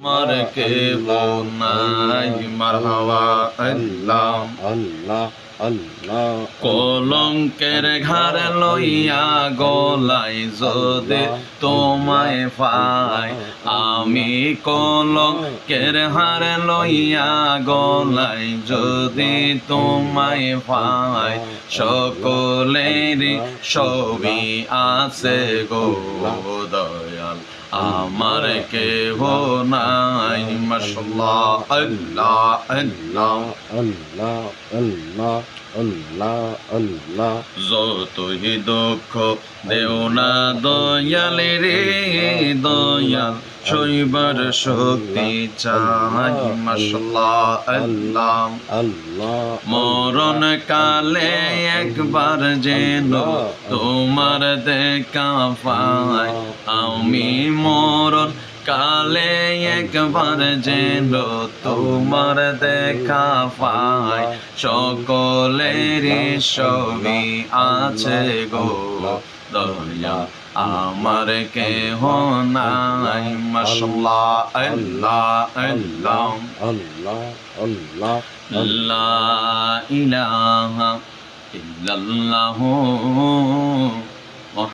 আমার কে নাই মারহাবা আল্লাহ। আল্লাহ আল্লাহ কলঙ্কের ঘর লইয়া গলাই যদি তোমায় পাই আমি কলঙ্কের হার লইয়া গলাই যদি তোমায় পাই সকলেরই ছবি আছে গো। আমার কেহ নাই মাশাল্লাহ, আল্লাহ আল্লাহ। আল্লাহ আল্লাহ আল্লাহ আল্লাহ যতই দুঃখ দেও না দয়ালে রে দয়াল শৈবার শক্তি চাই মশলা আল্লাহ আল্লাহ। মরণ কালে একবার যেন তোমার দেখা পাই। আমি মরণ কালে একবার যেন তোমার দেখা পাই। সকলের ছবি আছে গো। দয়া আমার কেহ নাই। মশলা আল্লাহ আল্লাহ। আল্লাহ আল্লাহ আল্লাহ ইলাহা ইল্লাল্লাহু।